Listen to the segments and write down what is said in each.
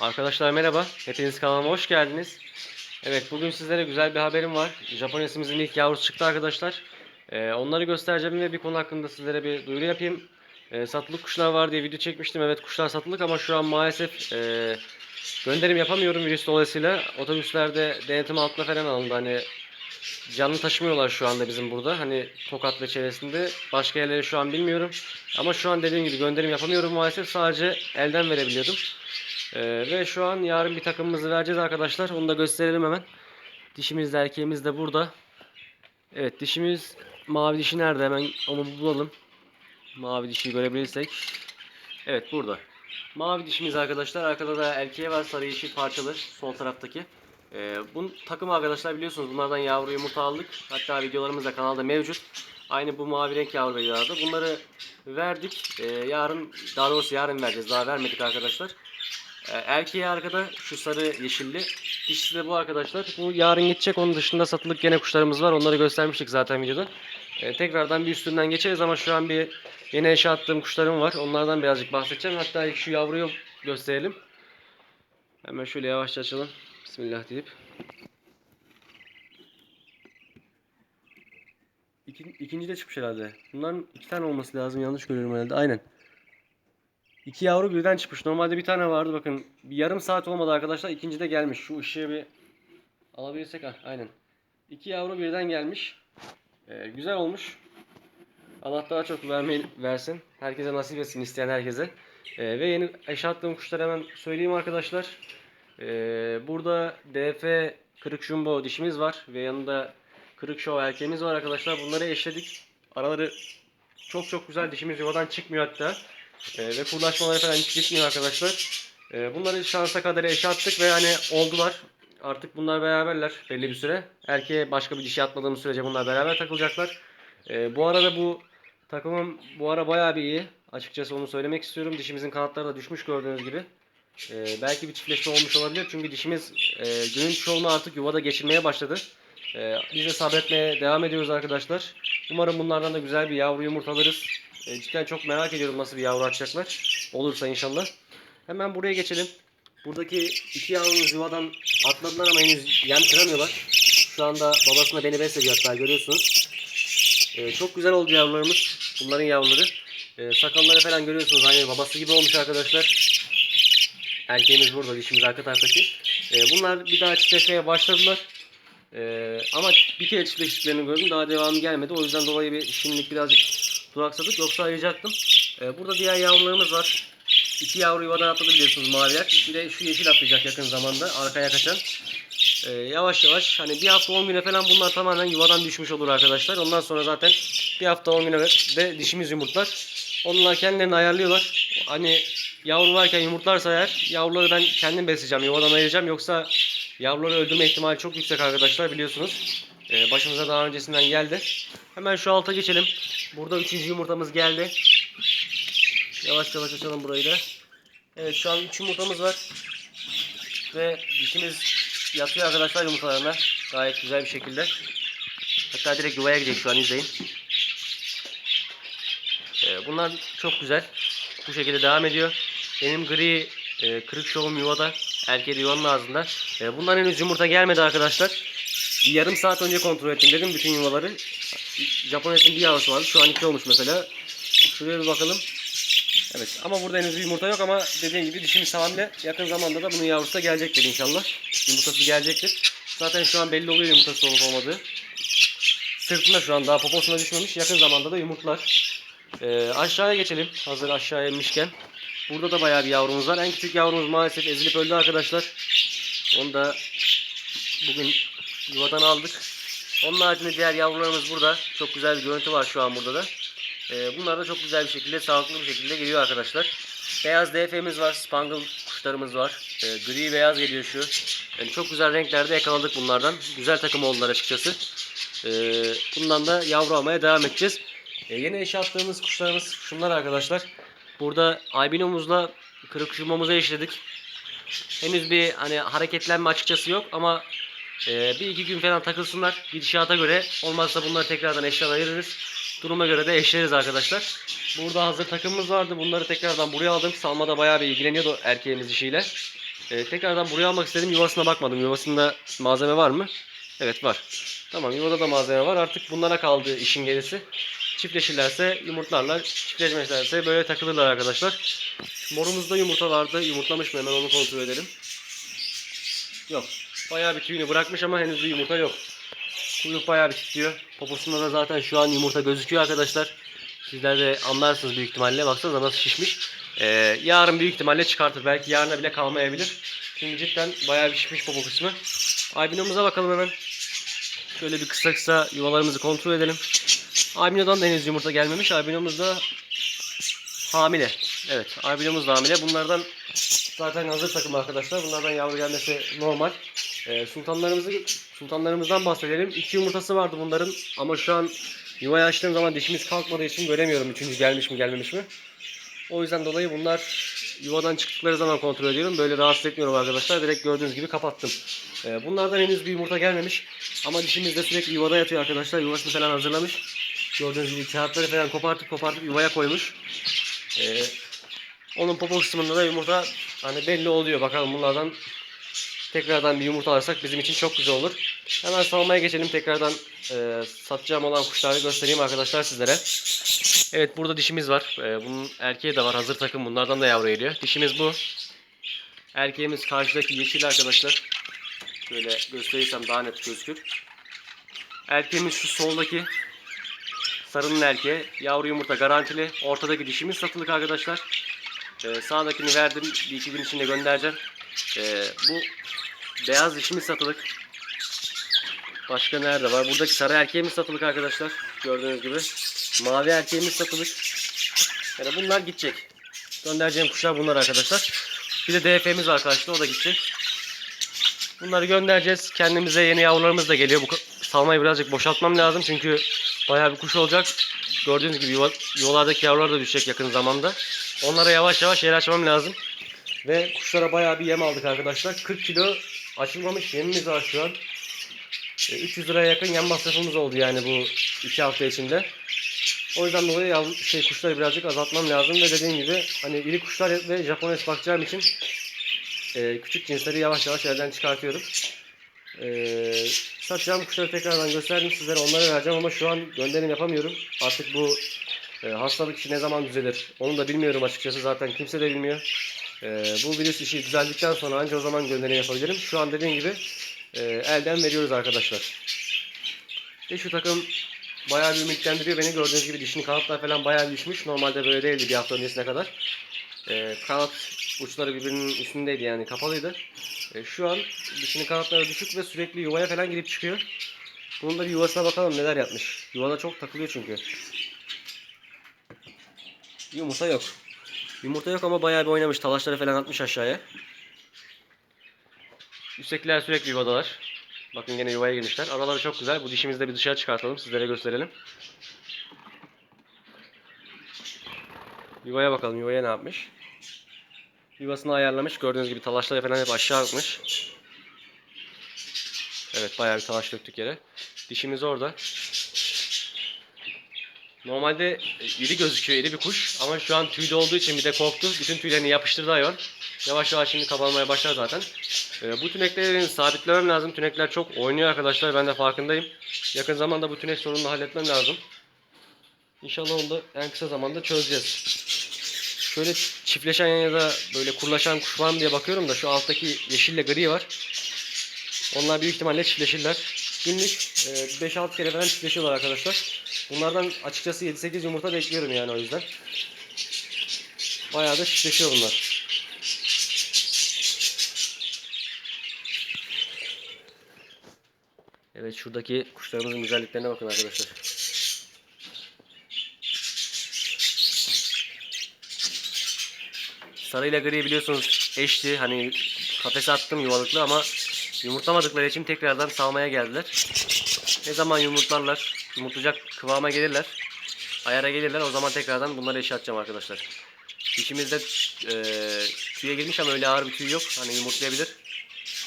Arkadaşlar merhaba. Hepiniz kanalıma hoş geldiniz. Evet bugün sizlere güzel bir haberim var. Japonesimizin ilk yavrusu çıktı arkadaşlar. Ee, onları göstereceğim ve bir konu hakkında sizlere bir duyuru yapayım. Ee, satılık kuşlar var diye video çekmiştim. Evet kuşlar satılık ama şu an maalesef e, gönderim yapamıyorum virüs dolayısıyla. Otobüslerde denetim altına falan alındı. Hani canlı taşımıyorlar şu anda bizim burada. Hani Tokat ve çevresinde. Başka yerleri şu an bilmiyorum. Ama şu an dediğim gibi gönderim yapamıyorum maalesef. Sadece elden verebiliyordum. Ee, ve şu an yarın bir takımımızı vereceğiz arkadaşlar. Onu da gösterelim hemen. Dişimiz de erkeğimiz de burada. Evet dişimiz mavi dişi nerede hemen onu bulalım. Mavi dişiyi görebilirsek. Evet burada. Mavi dişimiz arkadaşlar. Arkada da erkeğe var sarı yeşil parçalı sol taraftaki. Ee, bu takım arkadaşlar biliyorsunuz bunlardan yavru yumurta aldık. Hatta videolarımız da kanalda mevcut. Aynı bu mavi renk yavrulardı. Bunları verdik. Ee, yarın daha doğrusu yarın vereceğiz. Daha vermedik arkadaşlar. Ee, Erkeği arkada şu sarı yeşilli. Dişisi de bu arkadaşlar. Bu yarın gidecek. Onun dışında satılık gene kuşlarımız var. Onları göstermiştik zaten videoda. Ee, tekrardan bir üstünden geçeriz ama şu an bir yeni eşe attığım kuşlarım var. Onlardan birazcık bahsedeceğim. Hatta ilk şu yavruyu gösterelim. Hemen şöyle yavaşça açalım. Bismillah deyip. İki, ikinci de çıkmış herhalde. Bunların iki tane olması lazım. Yanlış görüyorum herhalde. Aynen. İki yavru birden çıkmış. Normalde bir tane vardı bakın. Bir yarım saat olmadı arkadaşlar. İkinci de gelmiş. Şu ışığı bir alabilirsek. ha aynen. İki yavru birden gelmiş. Ee, güzel olmuş. Allah daha çok vermeyi versin. Herkese nasip etsin isteyen herkese. Ee, ve yeni eşe attığım kuşları hemen söyleyeyim arkadaşlar. Ee, burada DF kırık jumbo dişimiz var. Ve yanında kırık show erkeğimiz var arkadaşlar. Bunları eşledik. Araları çok çok güzel. Dişimiz yuvadan çıkmıyor hatta. Ee, ve kurlaşmaları falan hiç gitmiyor arkadaşlar. Ee, bunları şansa kadar eşe attık ve hani oldular. Artık bunlar beraberler belli bir süre. Erkeğe başka bir dişi atmadığımız sürece bunlar beraber takılacaklar. Ee, bu arada bu takımım bu ara bayağı bir iyi. Açıkçası onu söylemek istiyorum. Dişimizin kanatları da düşmüş gördüğünüz gibi. Ee, belki bir çiftleşme olmuş olabilir. Çünkü dişimiz e, günün çoğunu artık yuvada geçirmeye başladı. Ee, biz de sabretmeye devam ediyoruz arkadaşlar. Umarım bunlardan da güzel bir yavru yumurta alırız. E, cidden çok merak ediyorum nasıl bir yavru atacaklar. Olursa inşallah. Hemen buraya geçelim. Buradaki iki yavrumuz yuvadan atladılar ama henüz yem kıramıyorlar. Şu anda babasına beni besliyor hatta görüyorsunuz. E, çok güzel oldu yavrularımız. Bunların yavruları. E, sakalları falan görüyorsunuz. Aynı babası gibi olmuş arkadaşlar. Erkeğimiz burada. Dişimiz arka taraftaki. E, bunlar bir daha çiftleşmeye başladılar. E, ama bir kere çiftleştiklerini gördüm. Daha devamı gelmedi. O yüzden dolayı bir şimdilik birazcık duraksadık. Yoksa ayıracaktım. Ee, burada diğer yavrularımız var. İki yavru yuvadan atladı biliyorsunuz maviler. Bir de şu yeşil atlayacak yakın zamanda. Arkaya kaçan. Ee, yavaş yavaş hani bir hafta 10 güne falan bunlar tamamen yuvadan düşmüş olur arkadaşlar. Ondan sonra zaten bir hafta 10 güne de dişimiz yumurtlar. Onlar kendilerini ayarlıyorlar. Hani yavru varken yumurtlarsa eğer yavruları ben kendim besleyeceğim. Yuvadan ayıracağım. Yoksa yavruları öldürme ihtimali çok yüksek arkadaşlar biliyorsunuz. Ee, başımıza daha öncesinden geldi. Hemen şu alta geçelim. Burada üçüncü yumurtamız geldi. Yavaş yavaş açalım burayı da. Evet şu an üç yumurtamız var. Ve dişimiz yatıyor arkadaşlar yumurtalarına. Gayet güzel bir şekilde. Hatta direkt yuvaya gidecek şu an izleyin. Ee, bunlar çok güzel. Bu şekilde devam ediyor. Benim gri e, kırık şovum yuvada. Erkeği yuvanın ağzında. E, bundan henüz yumurta gelmedi arkadaşlar. Bir yarım saat önce kontrol ettim dedim bütün yuvaları. Japon etin bir yavrusu vardı. Şu an iki olmuş mesela. Şuraya bir bakalım. Evet ama burada henüz bir yumurta yok ama dediğim gibi dişimiz hamile. Yakın zamanda da bunun yavrusu da gelecektir inşallah. Yumurtası gelecektir. Zaten şu an belli oluyor yumurtası olup olmadığı. Sırtında şu an daha poposuna düşmemiş. Yakın zamanda da yumurtlar. Ee, aşağıya geçelim. Hazır aşağıya inmişken. Burada da bayağı bir yavrumuz var. En küçük yavrumuz maalesef ezilip öldü arkadaşlar. Onu da bugün yuvadan aldık. Onun haricinde diğer yavrularımız burada. Çok güzel bir görüntü var şu an burada da. Ee, bunlar da çok güzel bir şekilde, sağlıklı bir şekilde geliyor arkadaşlar. Beyaz DF'miz var, spangle kuşlarımız var. Ee, gri beyaz geliyor şu. Yani çok güzel renklerde yakaladık bunlardan. Güzel takım oldular açıkçası. Ee, bundan da yavru almaya devam edeceğiz. Ee, yeni eşe attığımız kuşlarımız şunlar arkadaşlar. Burada albinomuzla kırık yumamıza eşledik. Henüz bir hani hareketlenme açıkçası yok ama ee, bir iki gün falan takılsınlar gidişata göre. Olmazsa bunları tekrardan eşler ayırırız. Duruma göre de eşleriz arkadaşlar. Burada hazır takımımız vardı. Bunları tekrardan buraya aldım. Salmada bayağı bir ilgileniyordu erkeğimiz işiyle. Ee, tekrardan buraya almak istedim. Yuvasına bakmadım. Yuvasında malzeme var mı? Evet var. Tamam yuvada da malzeme var. Artık bunlara kaldı işin gerisi. Çiftleşirlerse yumurtlarlar. Çiftleşmezlerse böyle takılırlar arkadaşlar. Morumuzda yumurta vardı. Yumurtlamış mı? Hemen onu kontrol edelim. Yok. Bayağı bir tüyünü bırakmış ama henüz bir yumurta yok. Kuyruk bayağı bir titriyor. Poposunda da zaten şu an yumurta gözüküyor arkadaşlar. Sizler de anlarsınız büyük ihtimalle. Baksanıza nasıl şişmiş. Ee, yarın büyük ihtimalle çıkartır. Belki yarına bile kalmayabilir. Şimdi cidden bayağı bir şişmiş popo kısmı. Albinomuza bakalım hemen. Şöyle bir kısa kısa yuvalarımızı kontrol edelim. Albino'dan da henüz yumurta gelmemiş. Albinomuz da hamile. Evet, albinomuz da hamile. Bunlardan zaten hazır takım arkadaşlar. Bunlardan yavru gelmesi normal. Ee, sultanlarımızı sultanlarımızdan bahsedelim. İki yumurtası vardı bunların ama şu an yuvayı açtığım zaman dişimiz kalkmadığı için göremiyorum üçüncü gelmiş mi gelmemiş mi. O yüzden dolayı bunlar yuvadan çıktıkları zaman kontrol ediyorum. Böyle rahatsız etmiyorum arkadaşlar. Direkt gördüğünüz gibi kapattım. Ee, bunlardan henüz bir yumurta gelmemiş. Ama dişimiz de sürekli yuvada yatıyor arkadaşlar. Yuvasını falan hazırlamış. Gördüğünüz gibi kağıtları falan kopartıp kopartıp yuvaya koymuş. Ee, onun popo kısmında da yumurta hani belli oluyor. Bakalım bunlardan tekrardan bir yumurta alırsak bizim için çok güzel olur. Hemen salmaya geçelim. Tekrardan e, satacağım olan kuşları göstereyim arkadaşlar sizlere. Evet burada dişimiz var. E, bunun erkeği de var. Hazır takım. Bunlardan da yavru geliyor. Dişimiz bu. Erkeğimiz karşıdaki yeşil arkadaşlar. Şöyle gösterirsem daha net gözükür. Erkeğimiz şu soldaki. Sarının erkeği. Yavru yumurta garantili. Ortadaki dişimiz satılık arkadaşlar. E, sağdakini verdim. Bir iki gün içinde göndereceğim. E, bu beyaz dişimiz satılık. Başka nerede var? Buradaki sarı erkeğimiz satılık arkadaşlar. Gördüğünüz gibi. Mavi erkeğimiz satılık. Yani bunlar gidecek. Göndereceğim kuşlar bunlar arkadaşlar. Bir de DF'miz var karşıda o da gidecek. Bunları göndereceğiz. Kendimize yeni yavrularımız da geliyor. Bu salmayı birazcık boşaltmam lazım çünkü bayağı bir kuş olacak. Gördüğünüz gibi yuva, yuvalardaki yavrular da düşecek yakın zamanda. Onlara yavaş yavaş yer açmam lazım. Ve kuşlara bayağı bir yem aldık arkadaşlar. 40 kilo açılmamış yemimiz var şu an. E, 300 liraya yakın yem masrafımız oldu yani bu 2 hafta içinde. O yüzden dolayı şey kuşları birazcık azaltmam lazım ve dediğim gibi hani iri kuşlar ve Japones bakacağım için e, küçük cinsleri yavaş yavaş elden çıkartıyorum. E, satacağım kuşları tekrardan gösterdim sizlere onları vereceğim ama şu an gönderim yapamıyorum. Artık bu e, hastalık işi ne zaman düzelir onu da bilmiyorum açıkçası zaten kimse de bilmiyor. E, bu virüs işi düzeldikten sonra ancak o zaman gönderim yapabilirim. Şu an dediğim gibi e, elden veriyoruz arkadaşlar. Ve şu takım bayağı bir ümitlendiriyor beni. Gördüğünüz gibi dişini kanatlar falan bayağı düşmüş. Normalde böyle değildi bir hafta öncesine kadar. E, kanat uçları birbirinin üstündeydi yani kapalıydı. E, şu an dişinin kanatları düşük ve sürekli yuvaya falan girip çıkıyor. Bunun da bir yuvasına bakalım neler yapmış. Yuvada çok takılıyor çünkü. Yumurta yok. Yumurta yok ama bayağı bir oynamış. Talaşları falan atmış aşağıya. Üsttekiler sürekli yuvadalar. Bakın yine yuvaya girmişler. Araları çok güzel. Bu dişimizi de bir dışarı çıkartalım. Sizlere gösterelim. Yuvaya bakalım. Yuvaya ne yapmış? Yuvasını ayarlamış. Gördüğünüz gibi talaşları falan hep aşağı atmış. Evet bayağı bir talaş döktük yere. Dişimiz orada. Normalde e, iri gözüküyor, iri bir kuş ama şu an tüylü olduğu için bir de korktu. Bütün tüylerini yapıştırdı hayvan. Yavaş yavaş şimdi kabarmaya başlar zaten. Ee, bu tünekleri sabitlemem lazım. Tünekler çok oynuyor arkadaşlar. Ben de farkındayım. Yakın zamanda bu tünek sorununu halletmem lazım. İnşallah onu da en kısa zamanda çözeceğiz. Şöyle çiftleşen ya da böyle kurlaşan kuş var mı diye bakıyorum da şu alttaki yeşille gri var. Onlar büyük ihtimalle çiftleşirler. Günlük e, 5-6 kere falan çiftleşiyorlar arkadaşlar. Bunlardan açıkçası 7-8 yumurta bekliyorum yani o yüzden. Bayağı da çiftleşiyor bunlar. Evet şuradaki kuşlarımızın güzelliklerine bakın arkadaşlar. Sarı ile gri biliyorsunuz eşti. Hani kafese attım yuvalıklı ama yumurtlamadıkları için tekrardan salmaya geldiler. Ne zaman yumurtlarlar, yumurtlayacak kıvama gelirler, ayara gelirler o zaman tekrardan bunları eşe arkadaşlar. Dişimizde e, tüye girmiş ama öyle ağır bir tüy yok. Hani yumurtlayabilir.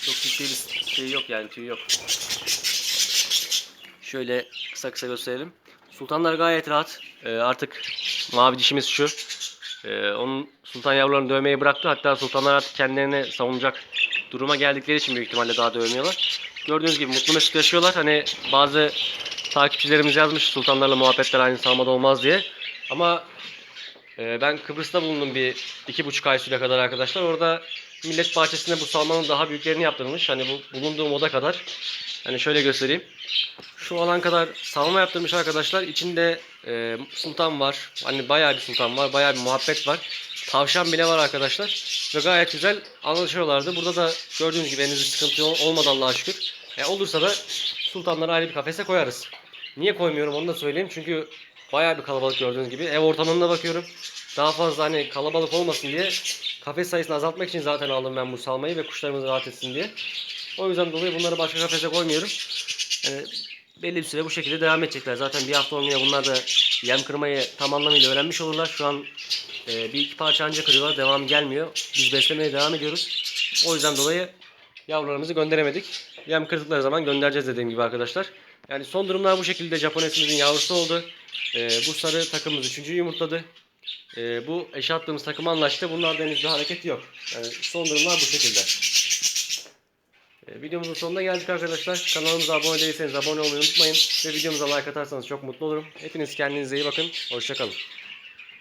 Çok ciddi bir şey yok yani tüy yok. Şöyle kısa kısa gösterelim. Sultanlar gayet rahat. Ee, artık mavi dişimiz şu. Ee, onun sultan yavrularını dövmeyi bıraktı. Hatta sultanlar artık kendilerini savunacak duruma geldikleri için büyük ihtimalle daha dövmüyorlar. Gördüğünüz gibi mutlu mesut yaşıyorlar. Hani bazı takipçilerimiz yazmış sultanlarla muhabbetler aynı salmada olmaz diye. Ama e, ben Kıbrıs'ta bulundum bir iki buçuk ay süre kadar arkadaşlar. Orada millet bahçesinde bu salmanın daha büyüklerini yaptırmış. Hani bu bulunduğum oda kadar. Hani şöyle göstereyim. Şu alan kadar salma yaptırmış arkadaşlar. İçinde e, sultan var. Hani bayağı bir sultan var. Bayağı bir muhabbet var. Tavşan bile var arkadaşlar. Ve gayet güzel anlaşıyorlardı. Burada da gördüğünüz gibi henüz sıkıntı ol- olmadı Allah'a şükür. E, olursa da sultanları ayrı bir kafese koyarız. Niye koymuyorum onu da söyleyeyim. Çünkü bayağı bir kalabalık gördüğünüz gibi. Ev ortamına bakıyorum. Daha fazla hani kalabalık olmasın diye kafes sayısını azaltmak için zaten aldım ben bu salmayı ve kuşlarımız rahat etsin diye. O yüzden dolayı bunları başka kafese koymuyorum. Yani belli bir süre bu şekilde devam edecekler. Zaten bir hafta olmaya bunlar da yem kırmayı tam anlamıyla öğrenmiş olurlar. Şu an e, bir iki parça anca kırıyorlar. Devam gelmiyor. Biz beslemeye devam ediyoruz. O yüzden dolayı yavrularımızı gönderemedik. Yem kırdıkları zaman göndereceğiz dediğim gibi arkadaşlar. Yani son durumlar bu şekilde Japonesimizin yavrusu oldu. E, bu sarı takımımız üçüncüyü yumurtladı. E, bu eşe attığımız takım anlaştı. Bunlarda henüz bir hareket yok. Yani son durumlar bu şekilde. E, Videomuzun sonuna geldik arkadaşlar. Kanalımıza abone değilseniz abone olmayı unutmayın. Ve videomuza like atarsanız çok mutlu olurum. Hepiniz kendinize iyi bakın. Hoşçakalın.